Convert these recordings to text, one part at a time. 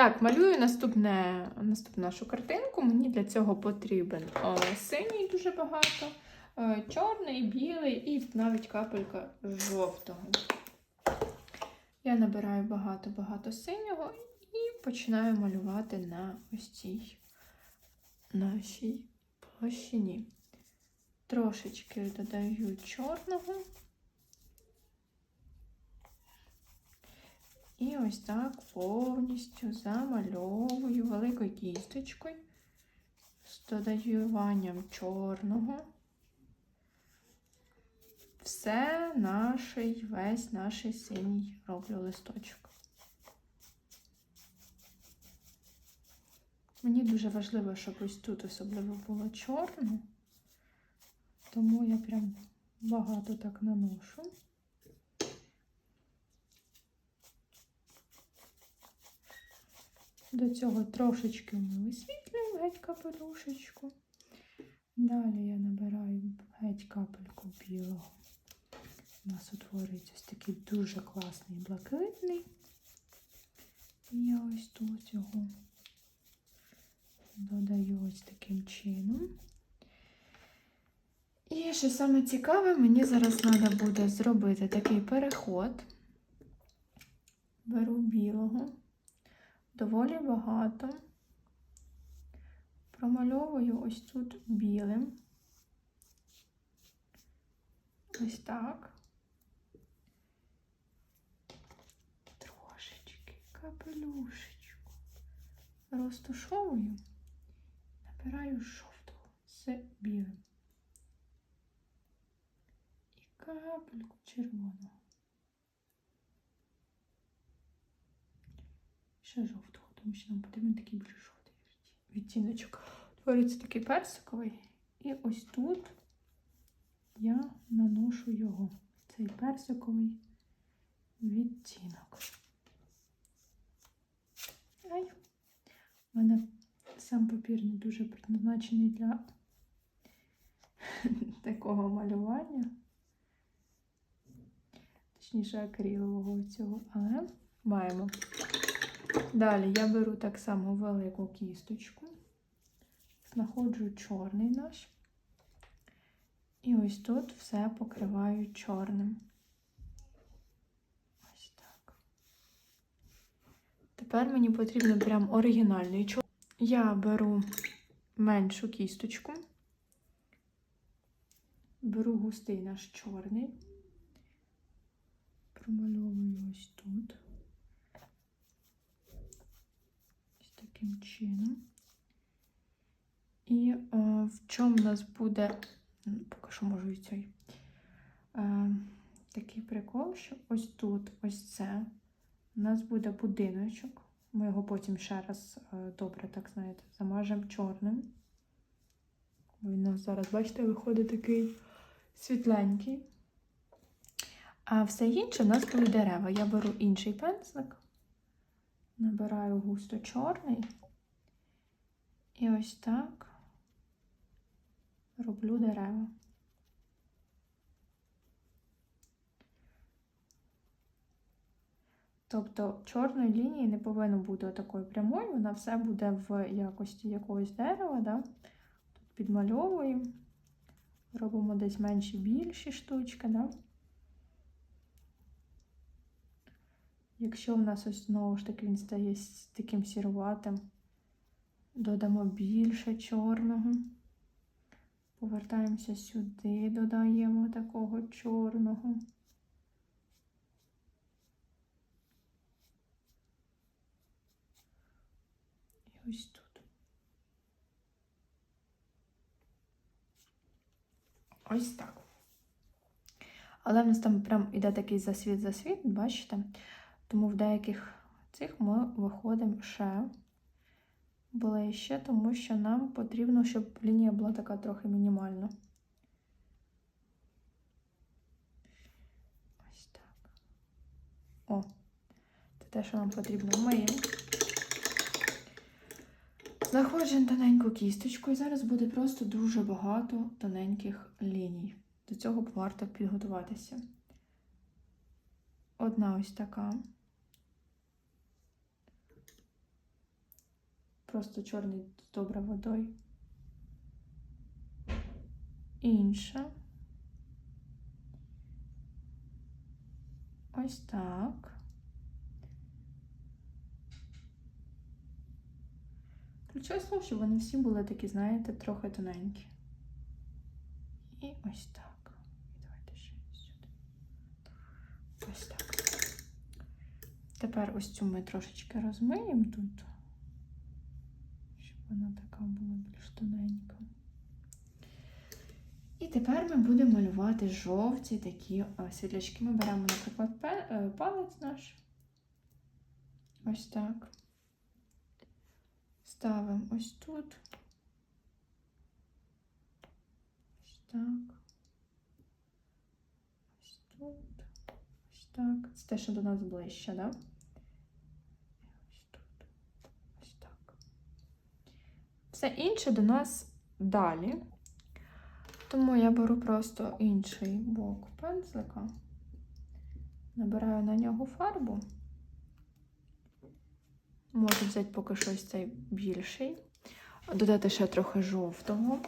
Так, малюю наступне, наступну нашу картинку. Мені для цього потрібен о, синій дуже багато, е, чорний, білий і навіть капелька жовтого. Я набираю багато-багато синього і починаю малювати на ось цій нашій площині. Трошечки додаю чорного. І ось так повністю замальовую великою кісточкою з додаванням чорного. Все наш, весь наш синій роблю листочок. Мені дуже важливо, щоб ось тут особливо було чорно, тому я прям багато так наношу. До цього трошечки ми висвітлюємо геть капелюшечку. Далі я набираю геть капельку білого. У нас утворюється ось такий дуже класний блакитний. І я ось тут його додаю ось таким чином. І що саме цікаве, мені зараз треба буде зробити такий переход. Беру білого доволі багато. Промальовую ось тут білим. Ось так. Трошечки капелюшечку. Розтушовую, набираю жовтого з білим. І капельку червоного. Ще жовтого, тому що нам потрібен такий більш жовтий відтіночок. Твориться такий персиковий. І ось тут я наношу його, цей персиковий відтінок. Ай. У мене сам папір не дуже предназначений для такого малювання. Точніше, акрилового цього, але маємо. Далі я беру так само велику кісточку, знаходжу чорний наш. І ось тут все покриваю чорним. Ось так. Тепер мені потрібно прям оригінальний чорний. Я беру меншу кісточку, беру густий наш чорний, промальовую ось тут. Таким чином. І е, в чому в нас буде, поки що можу і цей, е, такий прикол, що ось тут, ось це, у нас буде будиночок. Ми його потім ще раз е, добре, так знаєте, замажемо чорним. Він у нас зараз, бачите, виходить такий світленький. А все інше у нас будуть дерева. Я беру інший пензлик. Набираю густо чорний і ось так роблю дерева. Тобто чорної лінії не повинно бути такою прямою, вона все буде в якості якогось дерева. Да? Тут підмальовуємо, робимо десь менші більші штучки. Да? Якщо в нас ось знову ж таки він стає таким сіруватим, додамо більше чорного. Повертаємося сюди, додаємо такого чорного. І ось тут. Ось так. Але в нас там прям іде такий засвіт-засвіт, бачите? Тому в деяких цих ми виходимо ще ближче, тому що нам потрібно, щоб лінія була така трохи мінімальна. Ось так. О, це те, що нам потрібно. Ми знаходжуємо тоненьку кісточку, і зараз буде просто дуже багато тоненьких ліній. До цього варто підготуватися. Одна ось така. Просто чорний з добре водою. Інша. Ось так. Ключове слово, щоб вони всі були такі, знаєте, трохи тоненькі. І ось так. І давайте ще сюди. Ось так. Тепер ось цю ми трошечки розмиємо тут, вона така була більш тоненька. І тепер ми будемо малювати жовті такі світлячки. Ми беремо, наприклад, е, палець наш. Ось так. Ставимо ось тут. Ось так. Ось тут. Ось так. Це те, що до нас ближче, да? Ось тут. Ось так. Все інше до нас далі. Тому я беру просто інший бок пензлика, набираю на нього фарбу. Можу взяти поки що ось цей більший, додати ще трохи жовтого.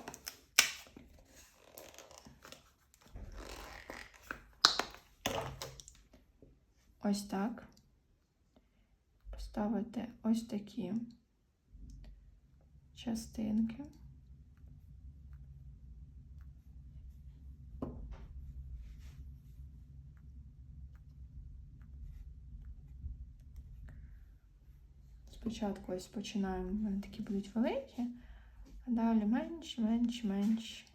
Ось так. Поставити ось такі частинки. Спочатку ось починаємо, в мене такі будуть великі, а далі менш, менш, менш.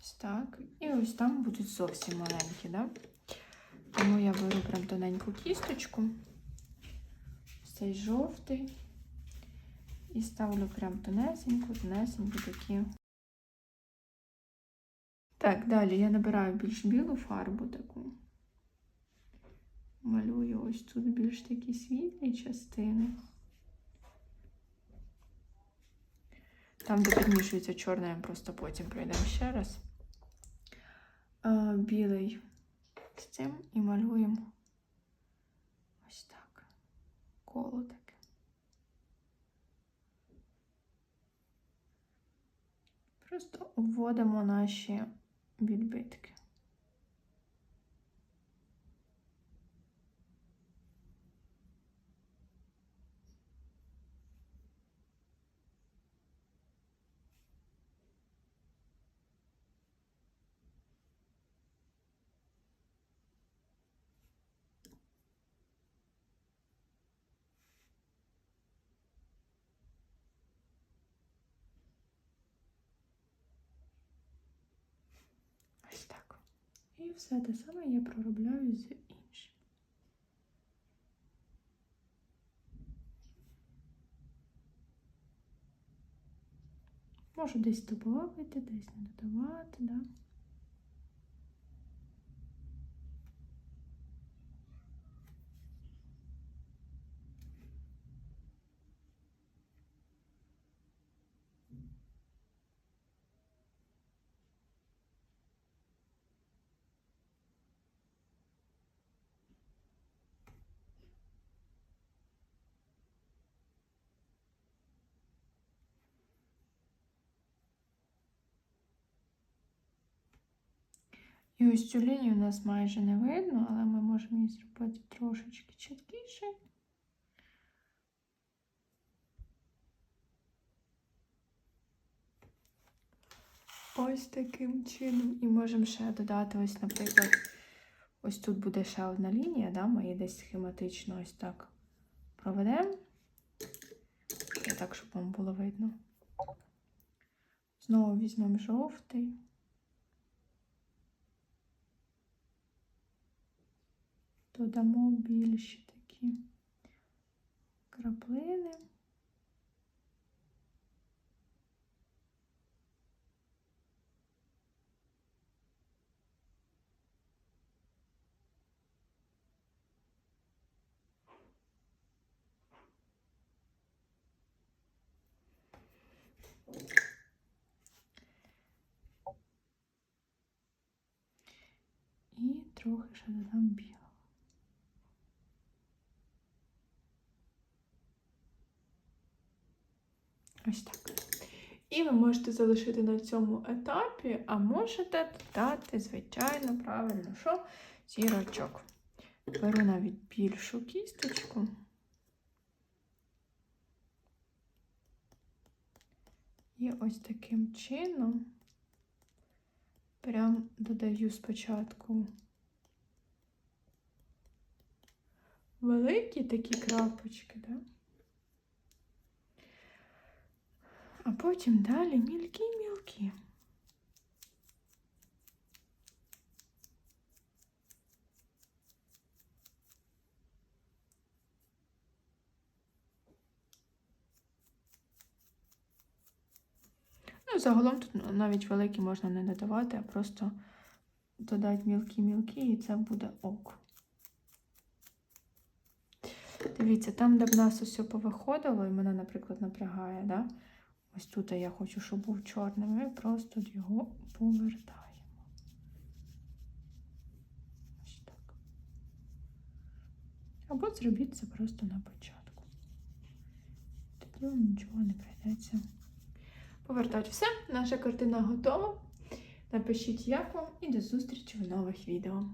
Ось так. І ось там будуть зовсім маленькі, да? Тому я беру прям тоненьку кісточку, цей жовтий, і ставлю прям тонесеньку, тонесеньку такі. Так, далі я набираю більш білу фарбу таку. Малюю ось тут більш такі світлі частини. Там, де підмішується чорне, просто потім пройдемо ще раз. А, білий з цим і малюємо ось так. Коло таке. Просто вводимо наші відбитки. Ось так. І все те саме я проробляю з іншим. Можу десь добавити, десь не додавати, да. І ось цю лінію у нас майже не видно, але ми можемо її зробити трошечки чіткіше. Ось таким чином. І можемо ще додати, ось, наприклад, ось тут буде ще одна лінія, да? ми її десь схематично ось так проведемо. Так, щоб вам було видно. Знову візьмемо жовтий. Додамо більші такі краплини. І трохи ще додам білого. Ось так. І ви можете залишити на цьому етапі, а можете додати, звичайно, правильно, що зірочок. Беру навіть більшу кісточку. І ось таким чином прям додаю спочатку великі такі крапочки, да? А потім далі мілкі-мілкі. Ну, загалом тут навіть великі можна не додавати, а просто додати мілкі-мілкі, і це буде ок. Дивіться, там, де в нас усе повиходило, і мене, наприклад, напрягає, да? Ось тут я хочу, щоб був чорним, ми просто його повертаємо. Ось так. Або зробіть це просто на початку. Тоді вам нічого не прийдеться повертати. Все, наша картина готова. Напишіть, як вам, і до зустрічі в нових відео.